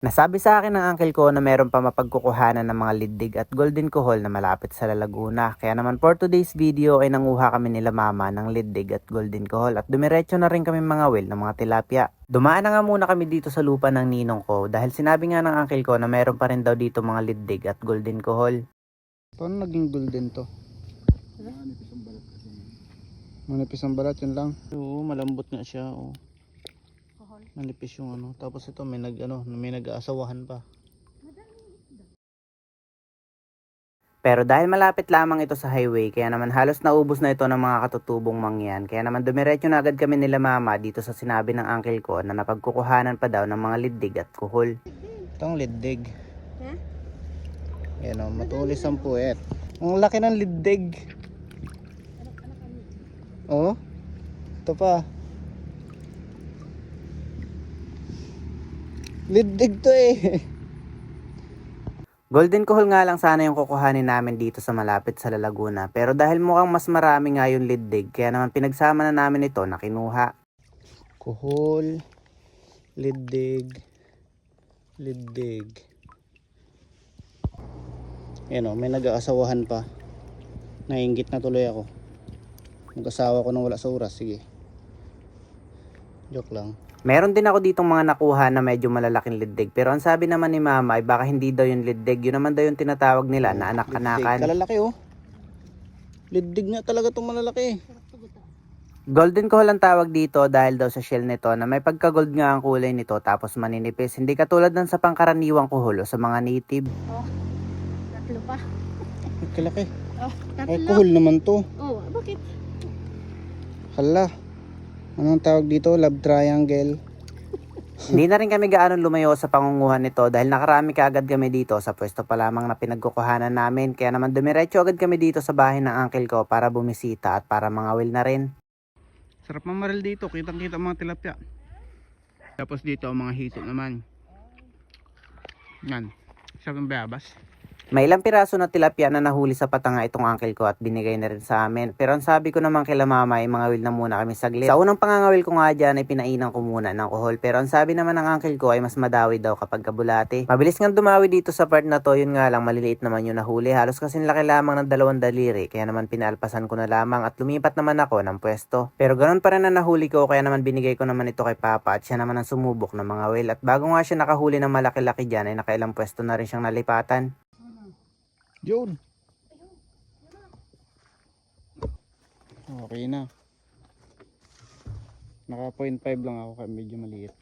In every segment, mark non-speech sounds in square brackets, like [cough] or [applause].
Nasabi sa akin ng uncle ko na meron pa mapagkukuhanan ng mga liddig at golden kohol na malapit sa Laguna. Kaya naman for today's video ay nanguha kami nila mama ng liddig at golden kohol at dumiretso na rin kami mga will ng mga tilapia. Dumaan na nga muna kami dito sa lupa ng ninong ko dahil sinabi nga ng uncle ko na meron pa rin daw dito mga liddig at golden kohol. Paano naging golden to? Manipis ang balat, yun lang. Oo, malambot nga siya. Oh. Manipis yung ano. Tapos ito may nag ano, may nag-aasawahan pa. Pero dahil malapit lamang ito sa highway, kaya naman halos naubos na ito ng mga katutubong mangyan. Kaya naman dumiretso na agad kami nila mama dito sa sinabi ng uncle ko na napagkukuhanan pa daw ng mga liddig at kuhol. Itong liddig. Ha? Yan o, matulis ang puwet. Ang laki ng liddig. Oo. Ito pa. Liddig to eh. Golden kohol nga lang sana yung kukuhanin namin dito sa malapit sa Laguna. Pero dahil mukhang mas marami nga yung liddig, kaya naman pinagsama na namin ito na kinuha. Kuhol. Liddig. Liddig. Yan o, may nag-aasawahan pa. Nainggit na tuloy ako. Mag-asawa ko nang wala sa oras. Sige. Joke lang. Meron din ako ditong mga nakuha na medyo malalaking liddig. Pero ang sabi naman ni mama ay baka hindi daw yung liddig. Yun naman daw yung tinatawag nila na Liddig. anak-anakan. Kalalaki oh. Liddig nga talaga itong malalaki. Golden kohol ang tawag dito dahil daw sa shell nito na may pagka-gold nga ang kulay nito tapos maninipis. Hindi katulad ng sa pangkaraniwang kuhol o sa mga native. Oh, tatlo pa. Ay, kalaki. Oh, Ay, tatlo. kuhol naman to. Oh, bakit? Hala. Anong tawag dito? Love triangle. Hindi na rin kami gaano lumayo sa pangunguhan nito dahil nakarami ka agad kami dito sa pwesto pa lamang na pinagkukuhanan namin. Kaya naman dumiretso agad kami dito sa bahay ng uncle ko para bumisita at para mga will na rin. Sarap mamaril dito. Kitang kita mga tilapia. Tapos dito ang mga hito naman. Yan. Sarap ng bayabas. May ilang piraso na tilapia na nahuli sa patanga itong uncle ko at binigay na rin sa amin. Pero ang sabi ko naman kila mama ay mga will na muna kami saglit. Sa unang pangangawil ko nga dyan ay pinainan ko muna ng kuhol. Pero ang sabi naman ng uncle ko ay mas madawi daw kapag kabulate. Mabilis nga dumawi dito sa part na to. Yun nga lang maliliit naman yung nahuli. Halos kasing laki lamang ng dalawang daliri. Kaya naman pinaalpasan ko na lamang at lumipat naman ako ng pwesto. Pero ganun pa rin na nahuli ko kaya naman binigay ko naman ito kay papa at siya naman ang sumubok ng mga will. At bago nga siya nakahuli ng malaki-laki dyan ay nakailang pwesto na rin siyang nalipatan. Yun. Okay na. Naka 0.5 lang ako kaya medyo maliit.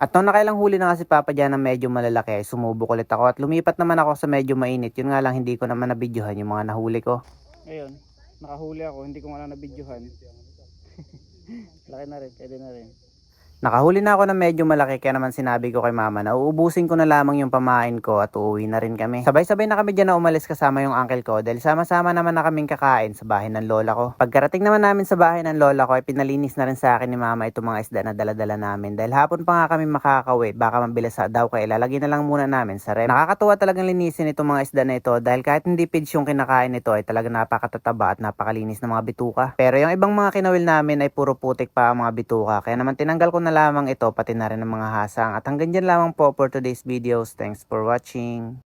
At nung nakailang huli na kasi papa dyan na medyo malalaki, ay sumubok ulit ako at lumipat naman ako sa medyo mainit. Yun nga lang hindi ko naman nabidyohan yung mga nahuli ko. Ayun. Nakahuli ako. Hindi ko nga lang nabidyohan. [laughs] Laki na rin. Pwede na rin. Nakahuli na ako na medyo malaki kaya naman sinabi ko kay mama na uubusin ko na lamang yung pamain ko at uuwi na rin kami. Sabay-sabay na kami dyan na umalis kasama yung uncle ko dahil sama-sama naman na kaming kakain sa bahay ng lola ko. Pagkarating naman namin sa bahay ng lola ko ay pinalinis na rin sa akin ni mama itong mga isda na daladala namin dahil hapon pa nga kami makakauwi baka mabilis daw kaya ilalagay na lang muna namin sa ref. Nakakatuwa talagang linisin itong mga isda na ito dahil kahit hindi pids yung kinakain nito ay talaga napakatataba at napakalinis ng mga bituka. Pero yung ibang mga kinawil namin ay puro putik pa ang mga bituka kaya naman tinanggal ko na lamang ito pati na rin ang mga hasang at hanggang dyan lamang po for today's videos. Thanks for watching.